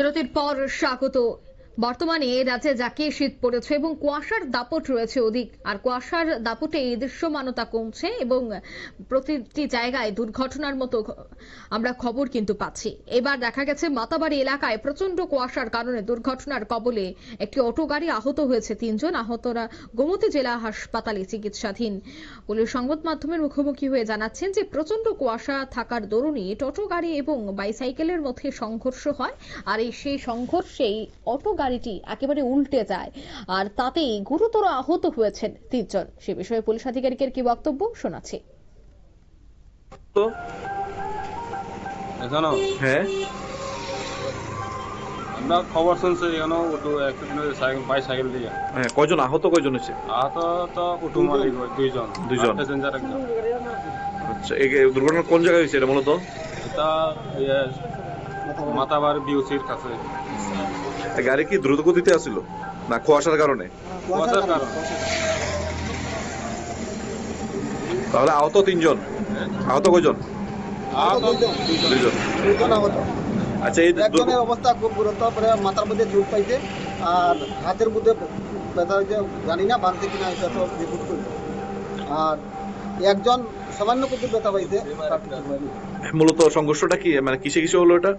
বিরতির পর স্বাগত। বর্তমানে রাজ্যে জাকিয়ে শীত পড়েছে এবং কুয়াশার দাপট রয়েছে অধিক, আর কুয়াশার দাপটে এই দৃশ্যমানতা কমছে এবং প্রতিটি জায়গায় দুর্ঘটনার মতো আমরা খবর কিন্তু পাচ্ছি। এবার দেখা গেছে, মাতাবাড়ি এলাকায় প্রচণ্ড কুয়াশার কারণে দুর্ঘটনার কবলে একটি অটো গাড়ি আহত হয়েছে তিনজন। আহতরা গোমতী জেলা হাসপাতালে চিকিৎসাধীন। পুলিশ সংবাদ মাধ্যমের মুখোমুখি হয়ে জানাচ্ছেন যে প্রচণ্ড কুয়াশা থাকার দরুনই টোটো গাড়ি এবং বাইসাইকেলের মধ্যে সংঘর্ষ হয়, আর এই সেই সংঘর্ষেই অটো গাড়িটি একেবারে উল্টে যায়। আর তাতেই গুরুতর আহত হয়েছেন তিনজন। সে বিষয়ে পুলিশ আধিকারিকের কি বক্তব্য? শোনাচ্ছি। হ্যাঁ। আমরা খবর শুনছি এখানে অটো অ্যাক্সিডেন্ট হয়েছে সাইকেল বাইসাইকেল দিয়ে। হ্যাঁ কয়জন? আহত কয়জন হয়েছে? আহত তো অটো মালিক দুইজন। দুইজন। প্যাসেঞ্জার একজন। আচ্ছা এই দুর্ঘটনা কোন জায়গায় হয়েছে এটা মূলত? এটা মাতাবার বিউসির কাছে। গাড়ি কি দ্রুত গতিতে আসছিল না কুয়াশার কারণে? তাহলে আহত তিনজন? আহত কয়জন? দুজন আচ্ছা এই একজনের অবস্থা খুব গুরুতর পরে মাথার মধ্যে চোট পাইছে আর হাতের মধ্যে ব্যথা হয়েছে জানি না বাঁধতে কিনা এটা তো রিপোর্ট করি। আর একজন সামান্য কিছু ব্যথা পাইছে। মূলত সংঘর্ষটা কি? মানে কিসে কিসে হলো এটা?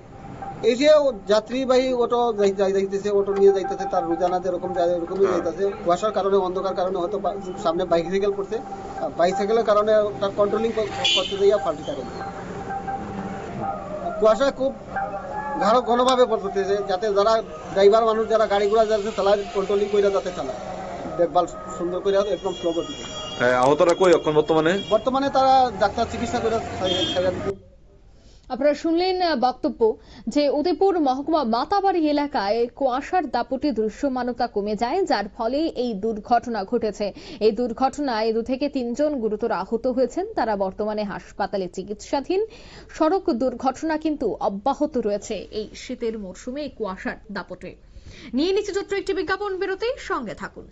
এই যে যাত্রীবাহী অটো যাই- যাই- যাইতেছে অটো নিয়ে যাইতেছে তার রোজানা যেরকম যায় এরকমই হ্যাঁ। যাইতেছে। কুয়াশার কারণে অন্ধকার কারণে হয়তো সামনে বাইসাইকেল পড়ছে। বাইসাইকেলের কারণে তার কন্ট্রোলিং করতে যাইয়া ফাল্টি কারণ কুয়াশা খুব ঘন ঘনভাবে পড়তেছে যাতে যারা ড্রাইভার মানুষ যারা গাড়ি ঘোড়া যাচ্ছে চালায় কন্ট্রোলিং করে যাতে চালায়। দেখভাল সুন্দর করে একদম স্লো করতেছে হ্যাঁ, আহতরা কই এখন বর্তমানে? বর্তমানে তারা ডাক্তার চিকিৎসা করে আপনারা শুনলেন বক্তব্য যে উদয়পুর মহকুমা মাতাবাড়ি এলাকায় কুয়াশার দাপটে দৃশ্যমানতা কমে যায়, যার ফলে এই দুর্ঘটনা ঘটেছে। এই দুর্ঘটনায় দু থেকে তিনজন গুরুতর আহত হয়েছেন। তারা বর্তমানে হাসপাতালে চিকিৎসাধীন। সড়ক দুর্ঘটনা কিন্তু অব্যাহত রয়েছে এই শীতের মরশুমে কুয়াশার দাপটে। নিয়ে নিচ্ছে ছোট্ট একটি বিজ্ঞাপন বেরোতে, সঙ্গে থাকুন।